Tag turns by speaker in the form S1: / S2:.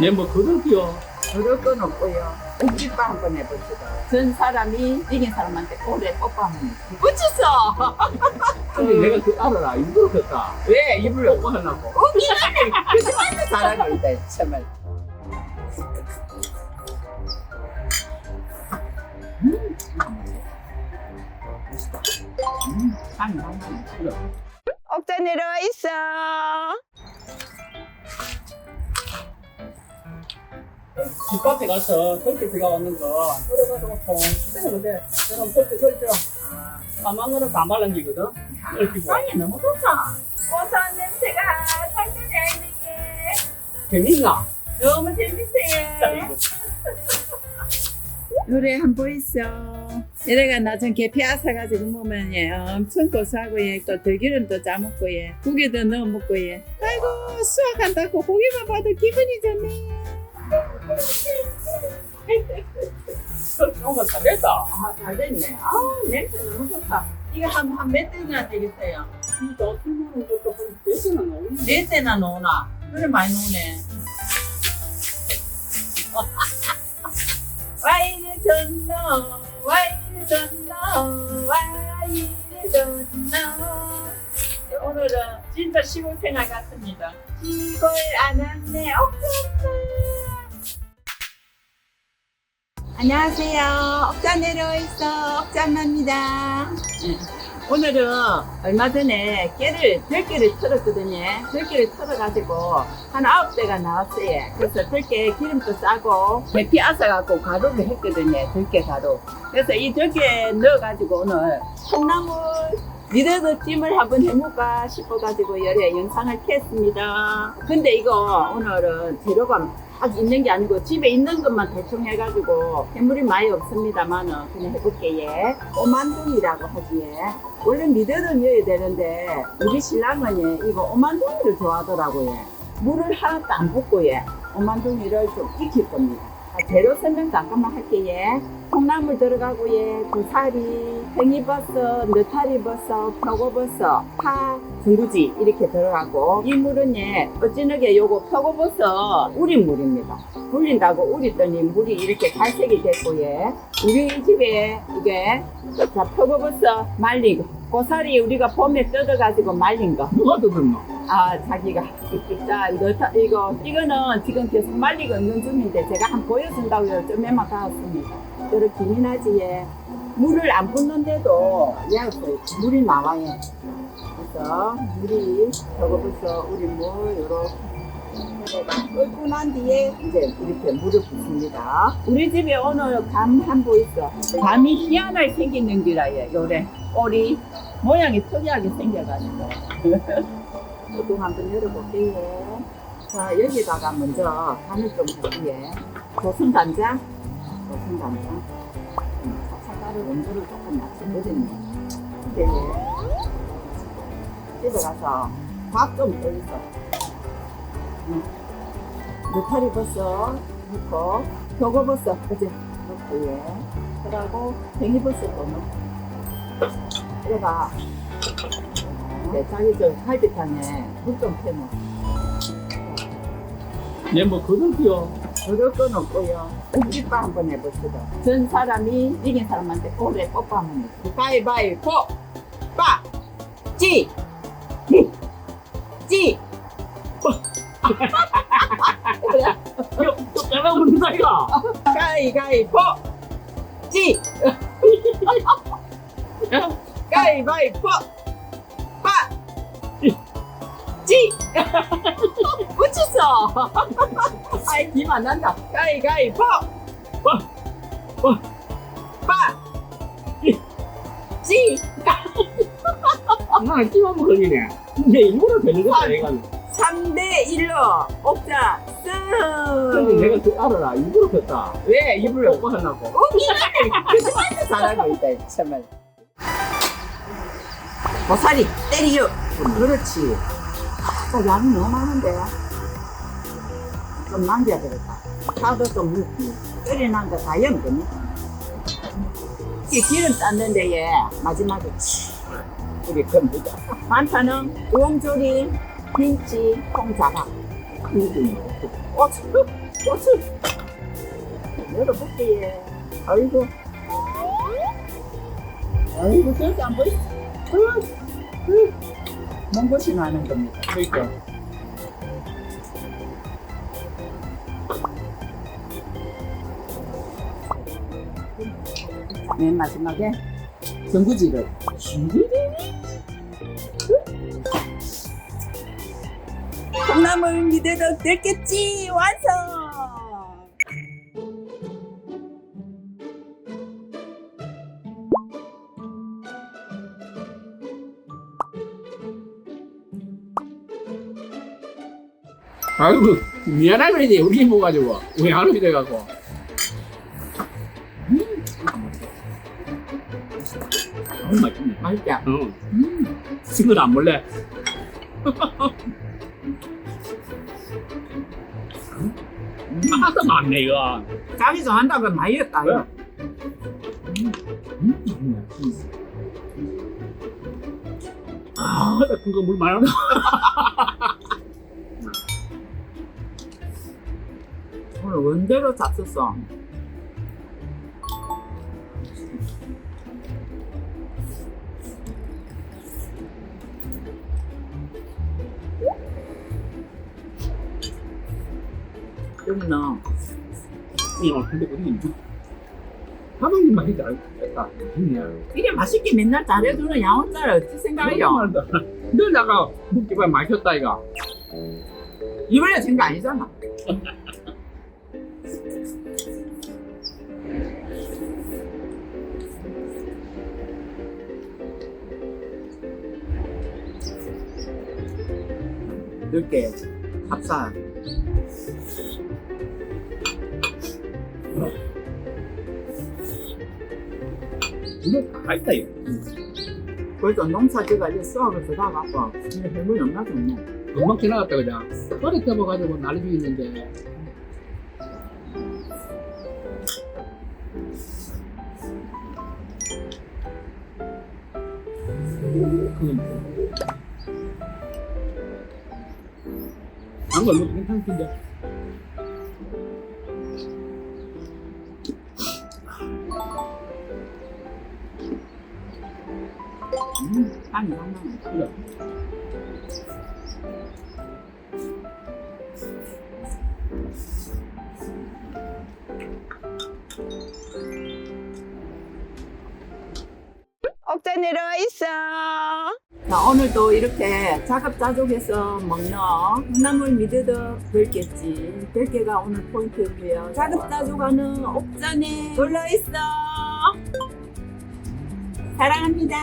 S1: 내뭐 그럴게요.
S2: 그럴 건 없고요. 옥집바 한번 해봅시다. 전 사람이 이긴 사람한테 오래 뽀뽀하면 붙였어.
S1: 근데 내가 그 알아라. 일부러 했다.
S2: 왜 입을
S1: 뽀뽀 하려고.
S2: 웃기네. 잘하고 있다. 정말. 음, 맛있다. 음, 한, 한, 한. 그래. 옥자 내려와 있어.
S1: 집밭에 가서 설계 비가 왔는 거 그래가지고 통 때문에 그럼 설계 설계 까만 거는 다 말랑기거든. 그리고
S2: 향이 너무 좋다. 고소한 냄새가 살면에 있는 게
S1: 재밌나?
S2: 너무 재밌어요. 노래 한 번 있어. 이래가 나중 계피 아사가지고 먹으면 예, 엄청 고소하고 예, 또 들기름도 짜먹고 예, 국에도 넣어 먹고 예. 아이고 수확한다고 고기만 봐도 기분이 좋네.
S1: 정말 잘됐다.
S2: 아, 잘 됐네. 아우, 냄새 너무 좋다. 이거 한, 한몇 대나 되겠어요?
S1: 진짜 술먹는 것도 한 대신은 나오는데.
S2: 네 대나 넣으나? 그래, 많이 넣네. 와 이리 전노, 와 이리 전노, 와 이리 전노. 네, 오늘은 진짜 시골 생활 같습니다. 시골 안 왔네, 옥자 안녕하세요. 옥자 내려와 있어. 옥자마입니다. 오늘은 얼마 전에 깨를, 들깨를 털었거든요. 들깨를 털어가지고 한 아홉 대가 나왔어요. 그래서 들깨 기름도 싸고 계피 아사갖고 가루를 했거든요. 들깨 가루. 그래서 이 들깨 넣어가지고 오늘 콩나물 미더덕 찜을 한번 해볼까 싶어가지고 여러 영상을 켰습니다. 근데 이거 오늘은 재료가 딱 있는 게 아니고 집에 있는 것만 대충 해가지고 해물이 많이 없습니다만은 그냥 해볼게 예. 오만둥이라고 하지 예. 원래 미더덕 넣어야 되는데 우리 신랑은 예, 이거 오만둥이를 좋아하더라고요. 예. 물을 하나도 안 붓고 예. 오만둥이를 좀 익힐 겁니다. 아, 재료 설명 잠깐만 할게 예. 콩나물 들어가고 예, 고사리, 팽이버섯, 느타리버섯, 표고버섯, 파, 중구지 이렇게 들어가고 이 물은 예, 어찌나게 요거 표고버섯 우린 물입니다. 불린다고 우리더니 물이 이렇게 갈색이 됐고 예. 우리 집에 이게 자 표고버섯 거, 고사리 우리가 봄에 뜯어가지고 말린 거.
S1: 누가 뜯었나?
S2: 아, 자기가. 자, 너타, 이거, 이거는 지금 계속 말리고 있는 중인데 제가 한번 보여준다고 요. 좀 매만 가왔습니다. 이렇게 기민하지, 예. 물을 안 붓는데도, 얘가 물이 나와요. 그래서 물이, 저거 벌써 우리 물, 요렇게. 끓고 난 뒤에 이제 이렇게 물을 붓습니다. 우리 집에 오늘 감 한 보 있어. 감이 희한하게 생기는 기라, 예. 요래. 꼬리. 모양이 특이하게 생겨가지고. 뚜껑 한번 열어볼게요. 자, 여기다가 먼저 간을 좀 할게요. 조선 간장, 조선 간장. 사사가루 원두를 조금 맞추거든요. 이제 집에 가서 밥좀 떠있어. 느타리 버섯 넣고, 표고버섯 어제 넣고, 예. 그러고, 뱅이버섯도 넣고. 그래가 네, 자기 저 갈비탕에 물 좀 캐면
S1: 내뭐 그럴게요.
S2: 그럴 건 없고요. 옥집바 한번 해봅시다. 전 사람이 이긴 사람한테 오래 뽀뽀하면 돼. 가위바위보! 빠! 찌! 찌! 찌!
S1: 야, 또 빼라버린다, 이가.
S2: 가위가위보! 찌! 가위바위보! 빠! 찌! 붙였어! 아이, 기만 난다. 가위가위
S1: 근데 일부러 되는 거다, 내가.
S2: 3대 1로 옥자
S1: 근데
S2: 승!
S1: 내가 그 알아라. 일부러 했다.
S2: 왜 입을
S1: 뽀뽀 하려고.
S2: 웃기네! 그짓말도 잘하고 있다, 정말. 고사리 때리요! 그렇지. 또 양이 너무 많은데. 좀 남겨야 되겠다. 파도 좀 넣기. 끓여난 거다 연 겁니다. 이 기름 땄는데, 얘, 마지막에, 치. 우리 겁니다. 반찬은 우엉조림, 김치, 콩자박.
S1: 음,
S2: 고추, 꽃을 열어볼게 예. 아이고 아이고 저기 안 보이지 먼 곳이 나는 겁니다
S1: 그러니까.
S2: 맨 마지막에 전구지를 콩나물 미대로 들겠지 완성
S1: 아이고 미안하네 우리 뭐 가지고 왜 안 오게 돼가고. 음. 맛있네.
S2: 맛있지?
S1: 응.
S2: 음.
S1: 친구도 안 몰래. 하도 많네 이거.
S2: 자기 좋아한다고 많이 했다 이거.
S1: 아, 큰거 물 많아.
S2: 오늘 원대로 잡혔어 여기는
S1: 이거 근데 우리 사방님 맛이 잘했다. 좋네.
S2: 이게 맛있게 맨날 잘해주는 양호짜를 어떻게 생각해요?
S1: 너 나가 묵기가 마셨다 이가.
S2: 이번에 된거 아니잖아. 이렇게 합사
S1: 이거 다 있다 이거.
S2: 그래도 농사 지가 이제 수학을 들어가고 이제 해물이 얼마나 좋네.
S1: 금방 지나갔다 그냥. 허리 난리도 있는데. 그건 안 걸로 괜찮던데.
S2: 음, 향이 장난
S1: 그래.
S2: 억자 내려와 있어. 자, 오늘도 이렇게 자급자족해서 먹는 콩나물 미드덕 들겠지. 들깨가 오늘 포인트고요. 자급자족하는 옥자네 놀러 있어. 사랑합니다.